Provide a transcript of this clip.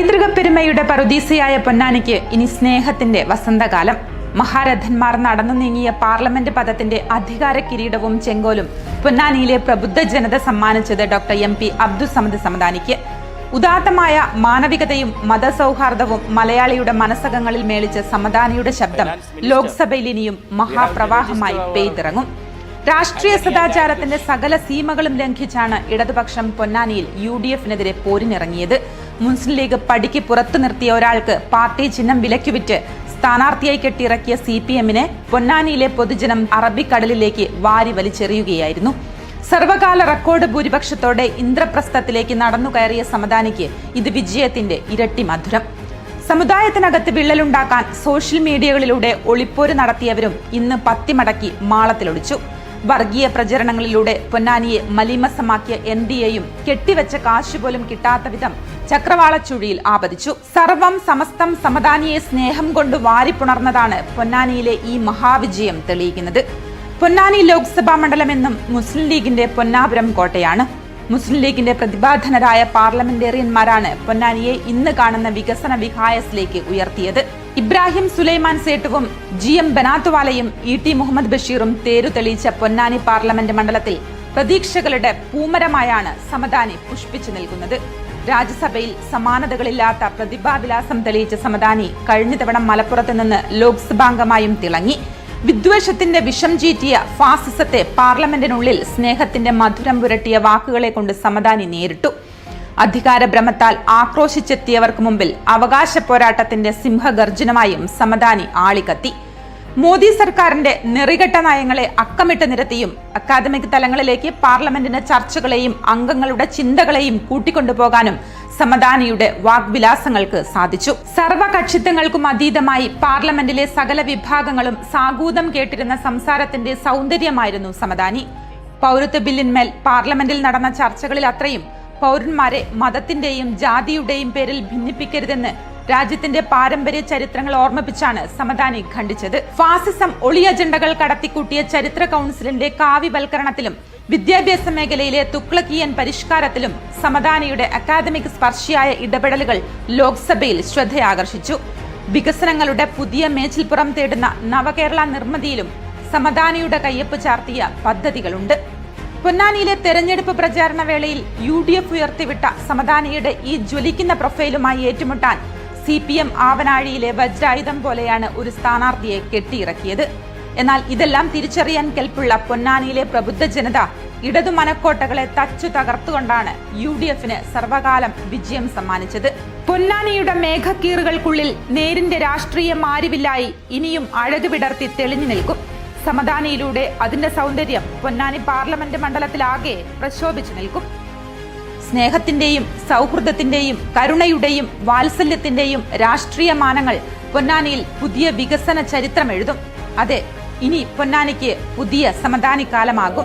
പൈതൃക പെരുമയുടെ പറുദീസയായ പൊന്നാനിക്ക് ഇനി സ്നേഹത്തിന്റെ വസന്തകാലം. മഹാരഥന്മാർ നടന്നു നീങ്ങിയ പാർലമെന്റ് പദത്തിന്റെ അധികാര കിരീടവും ചെങ്കോലും പൊന്നാനിയിലെ പ്രബുദ്ധ ജനത സമ്മാനിച്ചത് ഡോക്ടർ എം പി അബ്ദുസമദ് സമദാനിക്ക്. ഉദാത്തമായ മാനവികതയും മതസൗഹാർദ്ദവും മലയാളിയുടെ മനസ്സകങ്ങളിൽ മേളിച്ച സമദാനിയുടെ ശബ്ദം ലോക്സഭയിൽ ഇനിയും മഹാപ്രവാഹമായി പെയ്തിറങ്ങും. രാഷ്ട്രീയ സദാചാരത്തിന്റെ സകല സീമകളും ലംഘിച്ചാണ് ഇടതുപക്ഷം പൊന്നാനിയിൽ യു ഡി എഫിനെതിരെ പോരിനിറങ്ങിയത്. മുസ്ലിം ലീഗ് പടിക്ക് പുറത്തു നിർത്തിയ ഒരാൾക്ക് പാർട്ടി ചിഹ്നം വിലക്കുവിറ്റ് സ്ഥാനാർത്ഥിയായി കെട്ടിയിറക്കിയ സി പി എമ്മിനെ പൊന്നാനിയിലെ പൊതുജനം അറബിക്കടലിലേക്ക് വാരി വലിച്ചെറിയുകയായിരുന്നു. സർവകാല റെക്കോർഡ് ഭൂരിപക്ഷത്തോടെ ഇന്ദ്രപ്രസ്ഥത്തിലേക്ക് നടന്നു കയറിയ സമദാനിക്ക് ഇത് വിജയത്തിന്റെ ഇരട്ടി മധുരം. സമുദായത്തിനകത്ത് വിള്ളലുണ്ടാക്കാൻ സോഷ്യൽ മീഡിയകളിലൂടെ ഒളിപ്പോര് നടത്തിയവരും ഇന്ന് പത്തിമടക്കി മാളത്തിലൊളിച്ചു. വർഗീയ പ്രചരണങ്ങളിലൂടെ പൊന്നാനിയെ മലീമസമാക്കിയ എൻ ഡി എയും കെട്ടിവെച്ച കാശ് പോലും കിട്ടാത്ത വിധം ചക്രവാളച്ചുഴിയിൽ ആപതിച്ചു. സർവം സമസ്തം സമദാനിയെ സ്നേഹം കൊണ്ട് വാരിപ്പുണർന്നതാണ് പൊന്നാനിയിലെ ഈ മഹാവിജയം തെളിയിക്കുന്നത്. പൊന്നാനി ലോക്സഭാ മണ്ഡലമെന്നും മുസ്ലിം ലീഗിന്റെ പൊന്നാപുരം കോട്ടയാണ്. മുസ്ലിം ലീഗിന്റെ പ്രതിഭാധനരായ പാർലമെന്റേറിയന്മാരാണ് പൊന്നാനിയെ ഇന്ന് കാണുന്ന വികസന വിഹായസിലേക്ക് ഉയർത്തിയത്. ഇബ്രാഹിം സുലൈമാൻ സേട്ടുവും ജി എം ബനാത്തുവാലയും ഇ ടി മുഹമ്മദ് ബഷീറും തേരു തെളിയിച്ച പൊന്നാനി പാർലമെന്റ് മണ്ഡലത്തിൽ പ്രതീക്ഷകളുടെ പൂമരമായാണ് സമദാനി പുഷ്പിച്ചു നിൽക്കുന്നത്. രാജ്യസഭയിൽ സമാനതകളില്ലാത്ത പ്രതിഭാവിലാസം തെളിയിച്ച സമദാനി കഴിഞ്ഞ തവണ മലപ്പുറത്ത് നിന്ന് ലോക്സഭാംഗമായും തിളങ്ങി. വിദ്വേഷത്തിന്റെ വിഷം ചീറ്റിയ ഫാസിസത്തെ പാർലമെന്റിനുള്ളിൽ സ്നേഹത്തിന്റെ മധുരം പുരട്ടിയ വാക്കുകളെ കൊണ്ട് സമദാനി നേരിട്ടു. അധികാരഭ്രമത്താൽ ആക്രോശിച്ചെത്തിയവർക്ക് മുമ്പിൽ അവകാശ പോരാട്ടത്തിന്റെ സിംഹഗർജനമായും സമദാനി ആളിക്കത്തി. മോദി സർക്കാരിന്റെ നെറികെട്ട നയങ്ങളെ അക്കമിട്ട് നിരത്തിയും അക്കാദമിക് തലങ്ങളിലേക്ക് പാർലമെന്റിന്റെ ചർച്ചകളെയും അംഗങ്ങളുടെ ചിന്തകളെയും കൂട്ടിക്കൊണ്ടുപോകാനും സമദാനിയുടെ വാഗ്വിലാസങ്ങൾക്ക് സാധിച്ചു. സർവകക്ഷിത്വങ്ങൾക്കും അതീതമായി പാർലമെന്റിലെ സകല വിഭാഗങ്ങളും സാഗൂതം കേട്ടിരുന്ന സംസാരത്തിന്റെ സൗന്ദര്യമായിരുന്നു സമദാനി. പൗരത്വ ബില്ലിന്മേൽ പാർലമെന്റിൽ നടന്ന ചർച്ചകളിൽ അത്രയും പൗരന്മാരെ മതത്തിന്റെയും ജാതിയുടെയും പേരിൽ ഭിന്നിപ്പിക്കരുതെന്ന് രാജ്യത്തിന്റെ പാരമ്പര്യ ചരിത്രങ്ങൾ ഓർമ്മിപ്പിച്ചാണ് സമദാനി ഖണ്ഡിച്ചത്. ഫാസിസം ഒളി അജണ്ടകൾ കടത്തിക്കൂട്ടിയ ചരിത്ര കൗൺസിലിന്റെ കാവ്യവൽക്കരണത്തിലും വിദ്യാഭ്യാസ മേഖലയിലെ തുക്ലക്കിയൻ പരിഷ്കാരത്തിലും സമദാനിയുടെ അക്കാദമിക് സ്പർശിയായ ഇടപെടലുകൾ ലോക്സഭയിൽ ശ്രദ്ധയാകർഷിച്ചു. വികസനങ്ങളുടെ പുതിയ മേച്ചിൽപ്പുറം തേടുന്ന നവകേരള നിർമ്മിതിയിലും സമദാനിയുടെ കയ്യൊപ്പ് ചാർത്തിയ പദ്ധതികളുണ്ട്. പൊന്നാനിയിലെ തെരഞ്ഞെടുപ്പ് പ്രചാരണ വേളയിൽ യു ഡി എഫ് ഉയർത്തിവിട്ട സമദാനിയുടെ ഈ ജ്വലിക്കുന്ന പ്രൊഫൈലുമായി ഏറ്റുമുട്ടാൻ സി പി എം ആവനാഴിയിലെ വജ്രായുധം പോലെയാണ് ഒരു സ്ഥാനാർത്ഥിയെ കെട്ടിയിറക്കിയത്. എന്നാൽ ഇതെല്ലാം തിരിച്ചറിയാൻ കെൽപ്പുള്ള പൊന്നാനിയിലെ പ്രബുദ്ധ ജനത ഇടതു മനക്കോട്ടകളെ തച്ചു തകർത്തുകൊണ്ടാണ് യു ഡി എഫിന് സർവകാലം വിജയം സമ്മാനിച്ചത്. പൊന്നാനിയുടെ മേഘക്കീറുകൾക്കുള്ളിൽ നേരിന്റെ രാഷ്ട്രീയ മാരിവില്ലായി ഇനിയും അഴക് വിടർത്തി തെളിഞ്ഞു നിൽക്കും. സമദാനിയിലൂടെ അതിന്റെ സൗന്ദര്യം പൊന്നാനി പാർലമെന്റ് മണ്ഡലത്തിലാകെ പ്രശോഭിച്ചു നിൽക്കും. സ്നേഹത്തിന്റെയും സൗഹൃദത്തിന്റെയും കരുണയുടെയും വാത്സല്യത്തിന്റെയും രാഷ്ട്രീയ മാനങ്ങൾ പൊന്നാനിയിൽ പുതിയ വികസന ചരിത്രം എഴുതും. അതെ ഇനി പൊന്നാനിക്ക് പുതിയ സമദാനി കാലമാകും